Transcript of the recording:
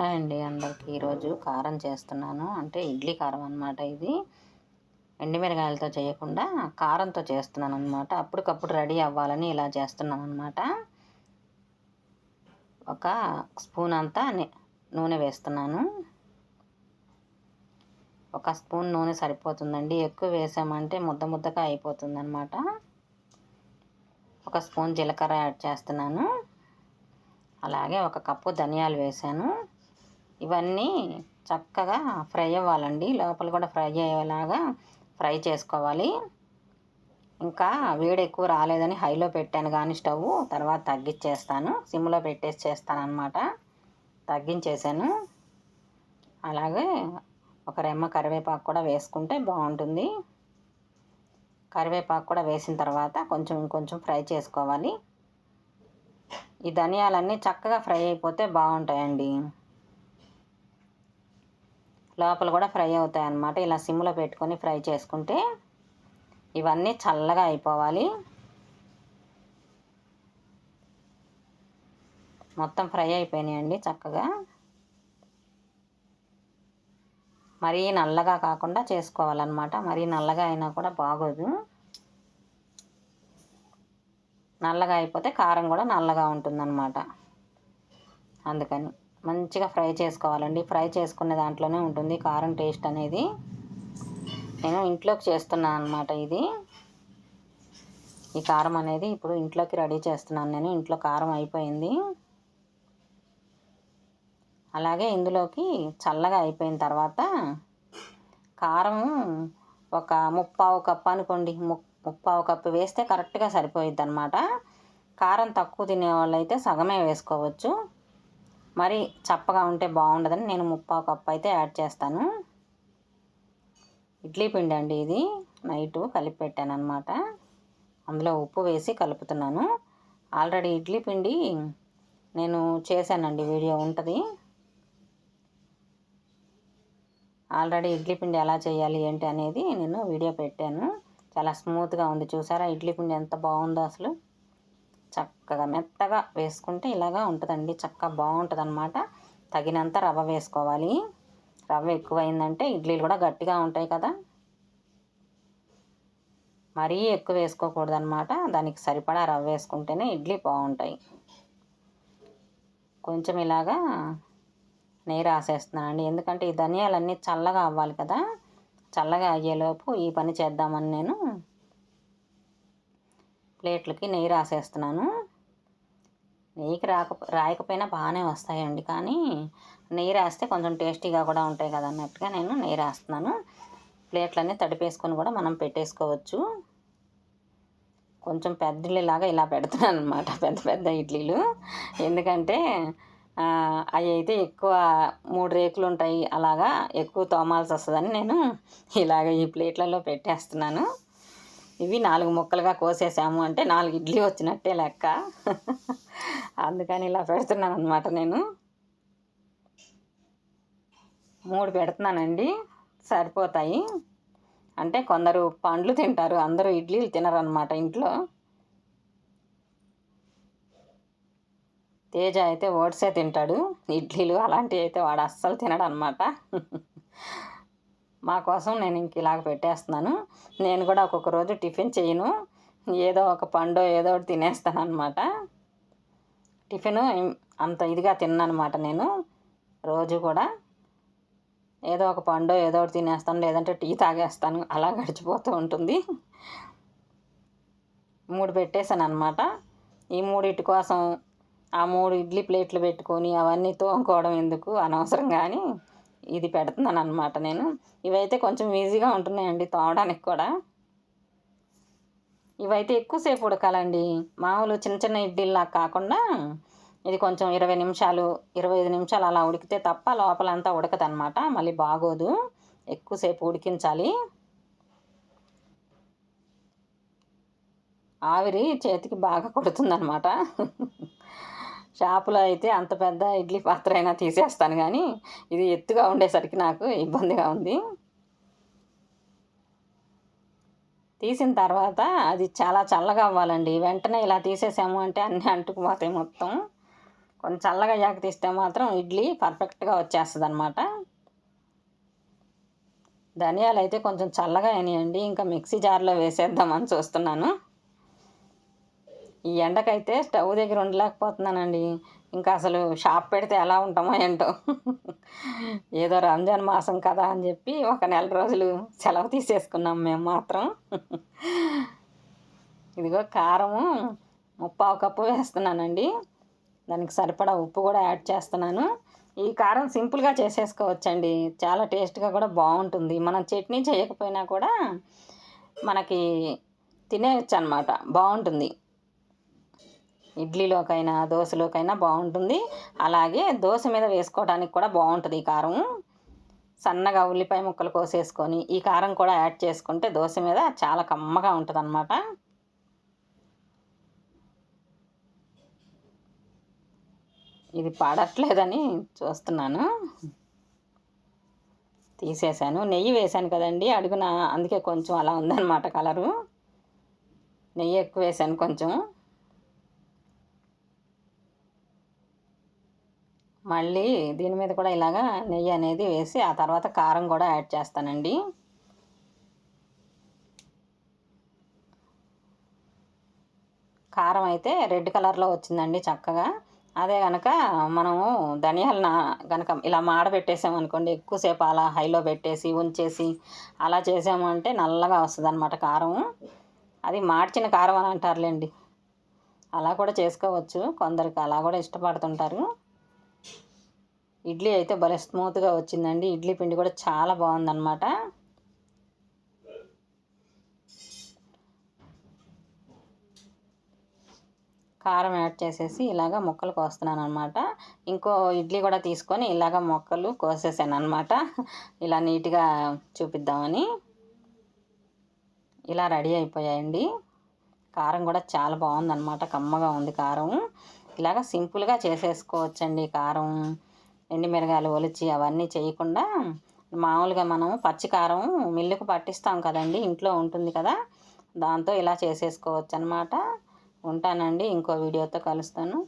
Hi అండి అందరికీ ఈరోజు కారం చేస్తున్నాను. అంటే ఇడ్లీ కారం అనమాట ఇది. ఎండిమిరగాయలతో చేయకుండా కారంతో చేస్తున్నాను అనమాట అప్పటికప్పుడు రెడీ అవ్వాలని ఇలా చేస్తున్నాను అనమాట ఒక స్పూన్ అంతా నూనె వేస్తున్నాను. ఒక స్పూన్ నూనె సరిపోతుందండి. ఎక్కువ వేసామంటే ముద్ద ముద్దగా అయిపోతుందనమాట ఒక స్పూన్ జీలకర్ర యాడ్ చేస్తున్నాను. అలాగే ఒక కప్పు ధనియాలు వేసాను ఇవన్నీ చక్కగా ఫ్రై అవ్వాలండి. లోపల కూడా ఫ్రై అయ్యేలాగా ఫ్రై చేసుకోవాలి. ఇంకా వేడి ఎక్కువ రాలేదని హైలో పెట్టాను కానీ స్టవ్. తర్వాత తగ్గించేస్తాను సిమ్లో పెట్టేసి చేస్తాను అనమాట తగ్గించేసాను. అలాగే ఒక రెమ్మ కరివేపాకు కూడా వేసుకుంటే బాగుంటుంది. కరివేపాకు కూడా వేసిన తర్వాత కొంచెం ఇంకొంచెం ఫ్రై చేసుకోవాలి. ఈ ధనియాలన్నీ చక్కగా ఫ్రై అయిపోతే బాగుంటాయండి. లోపల కూడా ఫ్రై అవుతాయి అన్నమాట ఇలా సిమ్లో పెట్టుకొని ఫ్రై చేసుకుంటే ఇవన్నీ చల్లగా అయిపోవాలి. మొత్తం ఫ్రై అయిపోయినాయండి చక్కగా. మరీ నల్లగా కాకుండా చేసుకోవాలన్నమాట. మరీ నల్లగా అయినా కూడా బాగోదు. నల్లగా అయిపోతే కారం కూడా నల్లగా ఉంటుందన్నమాట. అందుకని. మంచిగా ఫ్రై చేసుకోవాలండి. ఫ్రై చేసుకునే దాంట్లోనే ఉంటుంది కారం టేస్ట్ అనేది. నేను ఇంట్లోకి చేస్తున్నాను అనమాట ఇది. ఈ కారం అనేది ఇప్పుడు ఇంట్లోకి రెడీ చేస్తున్నాను నేను. ఇంట్లో కారం అయిపోయింది. అలాగే ఇందులోకి చల్లగా అయిపోయిన తర్వాత కారం ఒక ముప్పావు కప్పు అనుకోండి. ముప్పావు కప్పు వేస్తే కరెక్ట్గా సరిపోయిద్ది అనమాట కారం తక్కువ తినే వాళ్ళు అయితే సగమే వేసుకోవచ్చు. మరి చప్పగా ఉంటే బాగుండదని నేను ముప్పావు కప్పు అయితే యాడ్ చేస్తాను. ఇడ్లీ పిండి అండి ఇది. నైటు కలిపి పెట్టాను అనమాట అందులో ఉప్పు వేసి కలుపుతున్నాను. ఆల్రెడీ ఇడ్లీ పిండి నేను చేశానండి వీడియో ఉంటుంది. ఆల్రెడీ ఇడ్లీ పిండి ఎలా చేయాలి ఏంటి అనేది నేను వీడియో పెట్టాను. చాలా స్మూత్గా ఉంది చూసారా? ఇడ్లీ పిండి ఎంత బాగుందో అసలు. చక్కగా మెత్తగా వేసుకుంటే ఇలాగా ఉంటుందండి. చక్కగా బాగుంటుంది అనమాట తగినంత రవ్వ వేసుకోవాలి. రవ్వ ఎక్కువైందంటే ఇడ్లీలు కూడా గట్టిగా ఉంటాయి కదా. మరీ ఎక్కువ వేసుకోకూడదు అనమాట దానికి సరిపడా రవ్వ వేసుకుంటేనే ఇడ్లీ బాగుంటాయి. కొంచెం ఇలాగా నెయ్యి రాసేస్తున్నానండి. ఎందుకంటే ఈ ధనియాలన్నీ చల్లగా అవ్వాలి కదా. చల్లగా అయ్యేలోపు ఈ పని చేద్దామని నేను ప్లేట్లకి నెయ్యి రాసేస్తున్నాను. నెయ్యికి రాక రాయకపోయినా బాగానే వస్తాయండి. కానీ నెయ్యి రాస్తే కొంచెం టేస్టీగా కూడా ఉంటాయి కదా అన్నట్టుగా నేను నెయ్యి రాస్తున్నాను. ప్లేట్లన్నీ తడిపేసుకొని కూడా మనం పెట్టేసుకోవచ్చు. కొంచెం పెద్ద ఇడ్లీలాగా ఇలా పెడుతున్నాను అనమాట పెద్ద పెద్ద ఇడ్లీలు. ఎందుకంటే అవి అయితే ఎక్కువ మూడు రేకులు ఉంటాయి. అలాగా ఎక్కువ తోమాల్సి వస్తుందని నేను ఇలాగ ఈ ప్లేట్లలో పెట్టేస్తున్నాను. ఇవి నాలుగు ముక్కలుగా కోసేసాము అంటే నాలుగు ఇడ్లీ వచ్చినట్టే లెక్క. అందుకని ఇలా పెడుతున్నాను అనమాట నేను. మూడు పెడుతున్నానండి సరిపోతాయి. అంటే కొందరు పండ్లు తింటారు అందరూ ఇడ్లీలు తినరనమాట ఇంట్లో. తేజ అయితే ఓట్సే తింటాడు ఇడ్లీలు అలాంటివి అయితే వాడు అస్సలు తినడు అనమాట మా కోసం నేను ఇంక ఇలాగ పెట్టేస్తున్నాను. నేను కూడా ఒక్కొక్క రోజు టిఫిన్ చేయను. ఏదో ఒక పండు ఏదో ఒకటి తినేస్తాను అనమాట టిఫిన్ అంత ఇదిగా తిన్నానమాట నేను రోజు కూడా. ఏదో ఒక పండు ఏదో ఒకటి తినేస్తాను. లేదంటే టీ తాగేస్తాను. అలా గడిచిపోతూ ఉంటుంది. మూడు పెట్టేశాను అనమాట ఈ మూడిటి కోసం ఆ మూడు ఇడ్లీ ప్లేట్లు పెట్టుకొని అవన్నీ తోముకోవడం ఎందుకు అనవసరం కానీ ఇది పెడుతున్నాను అనమాట నేను. ఇవైతే కొంచెం ఈజీగా ఉంటున్నాయండి తోవడానికి కూడా. ఇవైతే ఎక్కువసేపు ఉడకాలండి. మామూలు చిన్న చిన్న ఇడ్లీలా కాకుండా ఇది కొంచెం ఇరవై నిమిషాలు ఇరవై ఐదు నిమిషాలు అలా ఉడికితే తప్ప లోపలంతా ఉడకదనమాట మళ్ళీ బాగోదు. ఎక్కువసేపు ఉడికించాలి. ఆవిరి చేతికి బాగా కొడుతుందనమాట చేపలు అయితే అంత పెద్ద ఇడ్లీ పాత్ర అయినా తీసేస్తాను కానీ ఇది ఎత్తుగా ఉండేసరికి నాకు ఇబ్బందిగా ఉంది. తీసిన తర్వాత అది చాలా చల్లగా అవ్వాలండి. వెంటనే ఇలా తీసేసాము అంటే అన్నీ అంటుకుపోతాయి మొత్తం. కొంచెం చల్లగా అయ్యాక తీస్తే మాత్రం ఇడ్లీ పర్ఫెక్ట్గా వచ్చేస్తుంది అనమాట ధనియాలు అయితే కొంచెం చల్లగా అయినాయండి. ఇంకా మిక్సీ జార్లో వేసేద్దామని చూస్తున్నాను. ఈ ఎండకైతే స్టవ్ దగ్గర ఉండలేకపోతున్నానండి. ఇంకా అసలు షాప్ పెడితే ఎలా ఉంటామో ఏంటో. ఏదో రంజాన్ మాసం కదా అని చెప్పి ఒక నెల రోజులు సెలవు తీసేసుకున్నాం మేము మాత్రం. ఇదిగో కారము ముప్పావు కప్పు వేస్తున్నానండి. దానికి సరిపడా ఉప్పు కూడా యాడ్ చేస్తున్నాను. ఈ కారం సింపుల్గా చేసేసుకోవచ్చండి. చాలా టేస్ట్గా కూడా బాగుంటుంది. మనం చట్నీ చేయకపోయినా కూడా మనకి తినేయచ్చు అనమాట బాగుంటుంది. ఇడ్లీలోకైనా దోశలోకైనా బాగుంటుంది. అలాగే దోశ మీద వేసుకోవడానికి కూడా బాగుంటుంది ఈ కారం. సన్నగా ఉల్లిపాయ ముక్కలు కోసేసుకొని ఈ కారం కూడా యాడ్ చేసుకుంటే దోశ మీద చాలా కమ్మగా ఉంటుంది అన్నమాట ఇది పాడట్లేదని చూస్తున్నాను. తీసేసాను నెయ్యి వేసాను కదండి అడుగున అందుకే కొంచెం అలా ఉందన్నమాట కలరు. నెయ్యి ఎక్కువ వేసాను కొంచెం. మళ్ళీ దీని మీద కూడా ఇలాగా నెయ్యి అనేది వేసి ఆ తర్వాత కారం కూడా యాడ్ చేస్తానండి. కారం అయితే రెడ్ కలర్లో వచ్చిందండి చక్కగా. అదే కనుక మనము ధనియాలు నా కనుక ఇలా మాడబెట్టేసాము అనుకోండి ఎక్కువసేపు అలా హైలో పెట్టేసి ఉంచేసి అలా చేసాము అంటే నల్లగా వస్తుంది అనమాట కారం. అది మార్చిన కారం అని అంటారులేండి. అలా కూడా చేసుకోవచ్చు. కొందరికి అలా కూడా ఇష్టపడుతుంటారు. ఇడ్లీ అయితే భలే స్మూత్గా వచ్చిందండి. ఇడ్లీ పిండి కూడా చాలా బాగుందన్నమాట. కారం యాడ్ చేసేసి ఇలాగ ముక్కలు కోస్తున్నాను అనమాట ఇంకో ఇడ్లీ కూడా తీసుకొని ఇలాగ మొక్కలు కోసేసాను అనమాట ఇలా నీట్గా చూపిద్దామని. ఇలా రెడీ అయిపోయాయండి. కారం కూడా చాలా బాగుందన్నమాట. కమ్మగా ఉంది కారం. ఇలాగ సింపుల్గా చేసేసుకోవచ్చండి కారం. ఎండుమిరగాయలు ఒలిచి అవన్నీ చేయకుండా మామూలుగా మనం పచ్చికారం మిల్లుకు పట్టిస్తాం కదండి ఇంట్లో ఉంటుంది కదా దాంతో ఇలా చేసేసుకోవచ్చు అనమాట ఉంటానండి ఇంకో వీడియోతో కలుస్తాను.